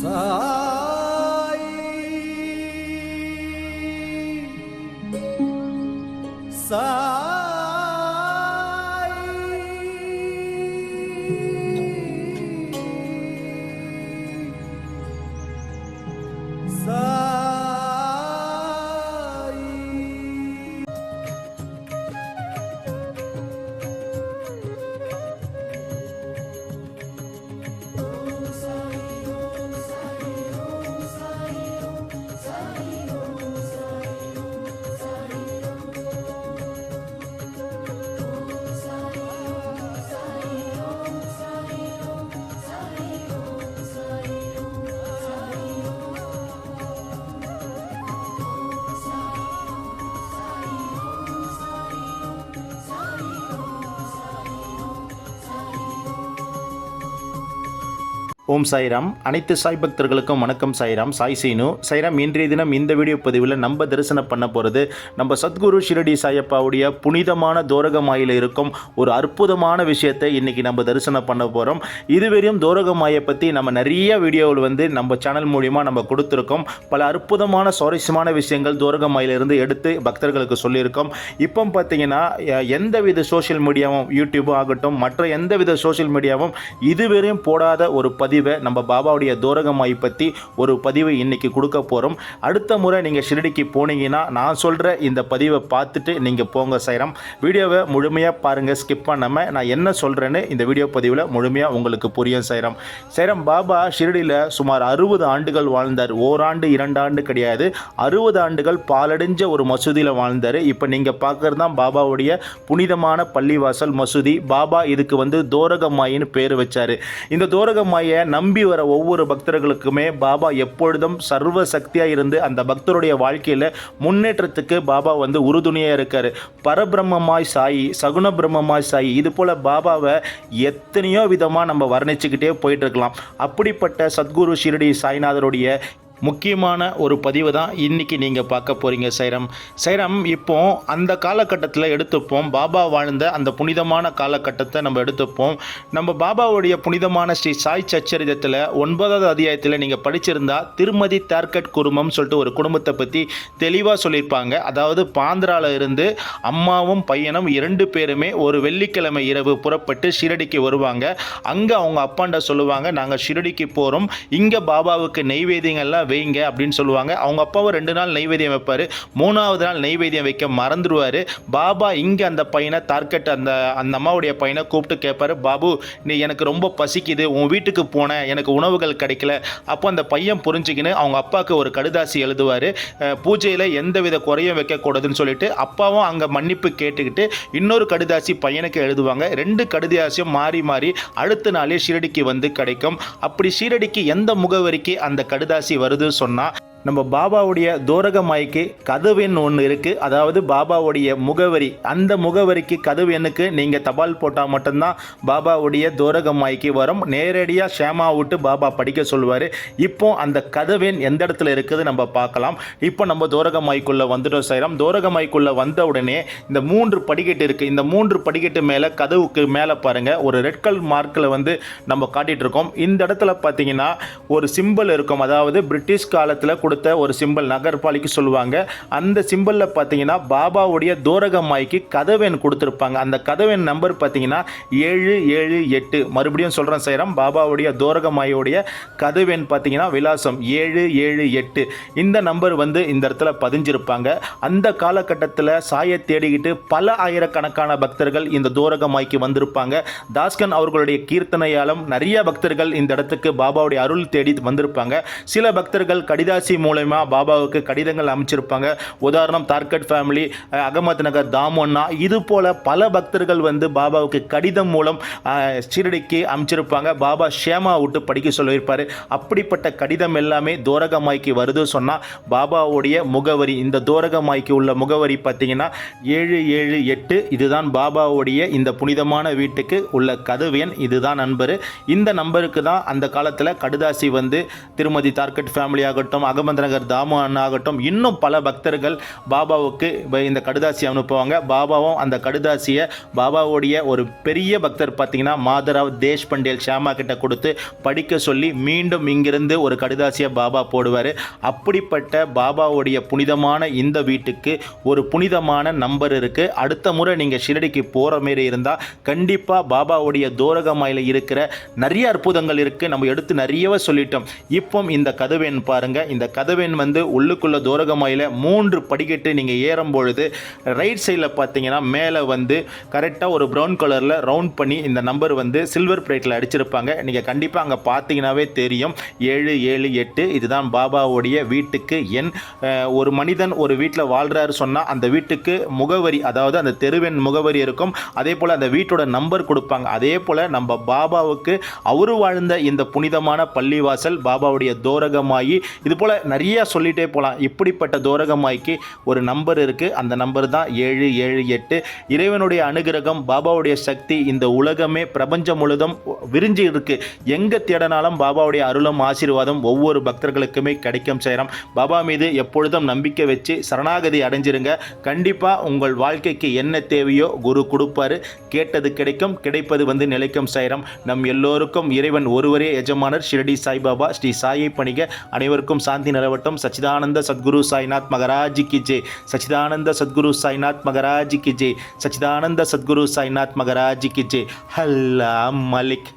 三 ஓம் சாய்ராம். அனைத்து சாய் பக்தர்களுக்கும் வணக்கம் சாய்ராம். சாய் சீனு. சாய்ராம் இன்றைய தினம் இந்த வீடியோ பதிவில் நம்ம தரிசனம் பண்ண போகிறது நம்ம சத்குரு ஷிரடி சாயப்பாவுடைய புனிதமான தோரகமாயில் இருக்கும் ஒரு அற்புதமான விஷயத்தை இன்றைக்கி நம்ம தரிசனம் பண்ண போகிறோம் இதுவரையும் தோரகமாயை பற்றி நம்ம நிறைய வீடியோவில் வந்து நம்ம சேனல் மூலிமா நம்ம கொடுத்துருக்கோம். பல அற்புதமான சுவாரஸ்யமான விஷயங்கள் தோரகமாயிலிருந்து எடுத்து பக்தர்களுக்கு சொல்லியிருக்கோம். இப்போ பார்த்தீங்கன்னா எந்த எந்தவித சோஷியல் மீடியாவும் யூடியூபும் ஆகட்டும் மற்ற எந்தவித சோஷியல் மீடியாவும் இதுவரையும் போடாத ஒரு பதிவு நம்ம பாபாவுடைய தோரகமாய் பற்றி ஒரு பதிவை இன்னைக்கு கொடுக்க போகிறோம் அடுத்த முறை நீங்கள் ஷிரடிக்கு போனீங்கன்னா நான் சொல்கிற இந்த பதிவை பார்த்துட்டு நீங்கள் போங்க சைரம். வீடியோவை முழுமையாக பாருங்கள் ஸ்கிப் பண்ணாமல் நான் என்ன சொல்கிறேன்னு இந்த வீடியோ பதிவில் முழுமையாக உங்களுக்கு புரியும் சைரம். சைரம் பாபா ஷிரடியில் சுமார் அறுபது ஆண்டுகள் வாழ்ந்தார். ஓராண்டு இரண்டு ஆண்டு கிடையாது. அறுபது ஆண்டுகள் பாலடைஞ்ச ஒரு மசூதியில் வாழ்ந்தார். இப்போ நீங்கள் பார்க்குறது தான் பாபாவுடைய புனிதமான பள்ளிவாசல் மசூதி. பாபா இதுக்கு வந்து தோரகமாயின்னு பேர் வச்சார். இந்த தோரகமாயை நம்பி வர ஒவ்வொரு பக்தர்களுக்குமே பாபா எப்பொழுதும் சர்வ சக்தியாக இருந்து அந்த பக்தருடைய வாழ்க்கையில் முன்னேற்றத்துக்கு பாபா வந்து உறுதுணையாக இருக்கார். பரபிரம்மமாய் சாயி சகுன பிரம்மமாய் சாயி இது போல் பாபாவை எத்தனையோ விதமாக நம்ம வர்ணிச்சுக்கிட்டே போயிட்டு இருக்கலாம். அப்படிப்பட்ட சத்குரு ஷிரடி சாய்நாதருடைய முக்கியமான ஒரு பதிவு தான் இன்றைக்கி நீங்கள் பார்க்க போகிறீங்க சைரம். சைரம் இப்போ அந்த காலகட்டத்தில் எடுத்துப்போம். பாபா வாழ்ந்த அந்த புனிதமான காலகட்டத்தை நம்ம எடுத்துப்போம். நம்ம பாபாவுடைய புனிதமான ஸ்ரீ சாய் சச்சரிதத்தில் ஒன்பதாவது அத்தியாயத்தில் நீங்கள் படிச்சிருந்தா திருமதி தார்கட் குடும்பம் சொல்லிட்டு ஒரு குடும்பத்தை பற்றி தெளிவாக சொல்லியிருப்பாங்க. அதாவது பாந்திரால இருந்து அம்மாவும் பையனும் இரண்டு பேருமே ஒரு வெள்ளிக்கிழமை இரவு புறப்பட்டு ஷிரடிக்கு வருவாங்க. அங்கே அவங்க அப்பாண்ட சொல்லுவாங்க நாங்கள் ஷிரடிக்கு போகிறோம் இங்கே பாபாவுக்கு நெய்வேதியங்கள்லாம் வைங்க அப்படின்னு சொல்லுவாங்க. அவங்க அப்பாவும் ரெண்டு நாள் நைவேத்தியம் வைப்பார். மூணாவது நாள் நெய்வேத்தியம் வைக்க மறந்துடுவார் பாபா இங்கே அந்த பையனை தார்கட் அந்த அந்த அம்மாவுடைய பையனை கூப்பிட்டு கேட்பாரு. பாபு நீ எனக்கு ரொம்ப பசிக்குது. உன் வீட்டுக்கு போனேன் எனக்கு உணவுகள் கிடைக்கல. அப்போ அந்த பையன் புரிஞ்சுக்கின்னு அவங்க அப்பாவுக்கு ஒரு கடுதாசி எழுதுவார். பூஜையில் எந்தவித குறையும் வைக்கக்கூடாதுன்னு சொல்லிட்டு அப்பாவும் அங்கே மன்னிப்பு கேட்டுக்கிட்டு இன்னொரு கடுதாசி பையனுக்கு எழுதுவாங்க. ரெண்டு கடுதாசியும் மாறி மாறி அடுத்த நாளே ஷீரடிக்கு வந்து கிடைக்கும். அப்படி ஷீரடிக்கு எந்த முகவரிக்கு அந்த கடுதாசி வருது சொன்னால் நம்ம பாபாவுடைய தோரகமாய்க்கு கதவு எண் ஒன்று இருக்குது அதாவது பாபாவுடைய முகவரி. அந்த முகவரிக்கு கதவு எண்ணுக்கு நீங்கள் தபால் போட்டால் மட்டும்தான் பாபாவுடைய தோரகமாய்க்கு வரும். நேரடியாக ஷேமா விட்டு பாபா படிக்க சொல்லுவார். இப்போ அந்த கதவெண் எந்த இடத்துல இருக்குது நம்ம பார்க்கலாம். இப்போ நம்ம தோரகமாய்க்குள்ளே வந்துட்டோம் செய்கிறோம் தோரகமாய்க்குள்ளே வந்த உடனே இந்த மூன்று படிக்கட்டு இருக்குது இந்த மூன்று படிக்கட்டு மேலே கதவுக்கு மேலே பாருங்கள் ஒரு ரெட் கலர் மார்க்கில் வந்து நம்ம காட்டிகிட்ருக்கோம் இருக்கோம். இந்த இடத்துல பார்த்தீங்கன்னா ஒரு சிம்பிள் இருக்கும். அதாவது பிரிட்டிஷ் காலத்தில் கொடுத்த ஒரு சிம்பிள் நகர்பாலிக்கு சொல்லுவாங்க. அந்த சிம்பிளில் பார்த்தீங்கன்னா பாபாவுடைய தூரகம்மாய்க்கு கதவெண் கொடுத்துருப்பாங்க. அந்த கதவெண் நம்பர் பார்த்தீங்கன்னா ஏழு ஏழு எட்டு. மறுபடியும் சொல்கிறேன் செய்கிறோம் பாபாவுடைய தோரகமாயுடைய கதவெண் பார்த்தீங்கன்னா விலாசம் ஏழு ஏழு எட்டு. இந்த நம்பர் வந்து இந்த இடத்துல பதிஞ்சிருப்பாங்க. அந்த காலகட்டத்தில் சாயை தேடிக்கிட்டு பல ஆயிரக்கணக்கான பக்தர்கள் இந்த தோரகமாய்க்கு வந்திருப்பாங்க. தாஸ்கன் அவர்களுடைய கீர்த்தனையாலும் நிறைய பக்தர்கள் இந்த இடத்துக்கு பாபாவுடைய அருள் தேடி வந்திருப்பாங்க. சில பக்தர்கள் கடிதாசி மூலயமா பாபாவுக்கு கடிதங்கள் அமைச்சிருப்பாங்க உதாரணம் தார்கட் ஃபேமிலி அகமத் நகர் தாமோன்னா இது போல பல பக்தர்கள் வந்து பாபாவுக்கு கடிதம் மூலம் சீரடிக்கு ஷீரடிக்கு அமைச்சிருப்பாங்க பாபா ஷேமா விட்டு படிக்க சொல்லியிருப்பார். அப்படிப்பட்ட கடிதம் எல்லாமே தோரகமாய்க்கு வருது சொன்னால் பாபாவுடைய முகவரி இந்த தோரகமாய்க்கு உள்ள முகவரி பார்த்தீங்கன்னா ஏழு ஏழு எட்டு இதுதான் பாபாவுடைய இந்த புனிதமான வீட்டுக்கு உள்ள கதவு எண் இதுதான் நண்பர். இந்த நம்பருக்கு தான் அந்த காலத்தில் கடுதாசி வந்து திருமதி தார்கட் ஃபேமிலி ஆகட்டும் அகமது சம்பந்த நகர் தாமு அண்ணா ஆகட்டும் இன்னும் பல பக்தர்கள் பாபாவுக்கு இந்த கடுதாசி அனுப்புவாங்க. பாபாவும் அந்த கடுதாசியை பாபாவுடைய ஒரு பெரிய பக்தர் பார்த்தீங்கன்னா மாதராவ் தேஷ் பண்டேல் ஷாமா கிட்ட கொடுத்து படிக்க சொல்லி மீண்டும் இங்கிருந்து ஒரு கடுதாசியை பாபா போடுவார். அப்படிப்பட்ட பாபாவுடைய புனிதமான இந்த வீட்டுக்கு ஒரு புனிதமான நம்பர் இருக்குது அடுத்த முறை நீங்கள் ஷிரடிக்கு போகிற மாரி இருந்தால் கண்டிப்பாக பாபாவுடைய தோரகமாயில் இருக்கிற நிறைய அற்புதங்கள் இருக்குது நம்ம எடுத்து நிறையவே சொல்லிட்டோம். இப்போ இந்த கதவெண் பாருங்கள் இந்த கதவெண் வந்து உள்ளுக்குள்ள தோரகமாயில் மூன்று படிக்கட்டு நீங்கள் ஏறும் பொழுது ரைட் சைடில் பார்த்தீங்கன்னா மேலே வந்து கரெக்டாக ஒரு ப்ரௌன் கலரில் ரவுண்ட் பண்ணி இந்த நம்பர் வந்து சில்வர் பிளேட்டில் அடிச்சிருப்பாங்க. நீங்கள் கண்டிப்பாக அங்கே பார்த்தீங்கன்னாவே தெரியும். ஏழு ஏழு எட்டு இதுதான் பாபாவுடைய வீட்டுக்கு எண். ஒரு மனிதன் ஒரு வீட்டில் வாழ்கிறாரு சொன்னால் அந்த வீட்டுக்கு முகவரி அதாவது அந்த தெருவெண் முகவரி இருக்கும். அதே போல் அந்த வீட்டோட நம்பர் கொடுப்பாங்க. அதே போல் நம்ம பாபாவுக்கு அவரு வாழ்ந்த இந்த புனிதமான பள்ளிவாசல் பாபாவுடைய தோரகமாயி இது போல் நிறையா சொல்லிகிட்டே போகலாம் இப்படிப்பட்ட தோரகமாய்க்கு ஒரு நம்பர் இருக்குது அந்த நம்பர் தான் ஏழு ஏழு எட்டு. இறைவனுடைய அனுகிரகம் பாபாவுடைய சக்தி இந்த உலகமே பிரபஞ்சம் முழுதும் விரிஞ்சு இருக்கு. எங்கே தேடனாலும் பாபாவுடைய அருளும் ஆசீர்வாதம் ஒவ்வொரு பக்தர்களுக்குமே கிடைக்கும் செய்கிறோம் பாபா மீது எப்பொழுதும் நம்பிக்கை வச்சு சரணாகதி அடைஞ்சிருங்க. கண்டிப்பாக உங்கள் வாழ்க்கைக்கு என்ன தேவையோ குரு கொடுப்பாரு. கேட்டது கிடைக்கும் கிடைப்பது வந்து நிலைக்கும் சைரம். நம் எல்லோருக்கும் இறைவன் ஒருவரே எஜமானர் ஷிரடி சாய்பாபா ஸ்ரீ சாயை பணிக அனைவருக்கும் சாந்தி நிலவட்டும். சச்சிதானந்த சத்குரு சாய்நாத் மகராஜ் கி ஜெய் சச்சிதானந்த சத்குரு சாய்நாத் மகராஜ் கி ஜெய் சச்சிதானந்த சத்குரு சாய்நாத் மகராஜ் கி ஜெய் ஹல்லா மலிக்.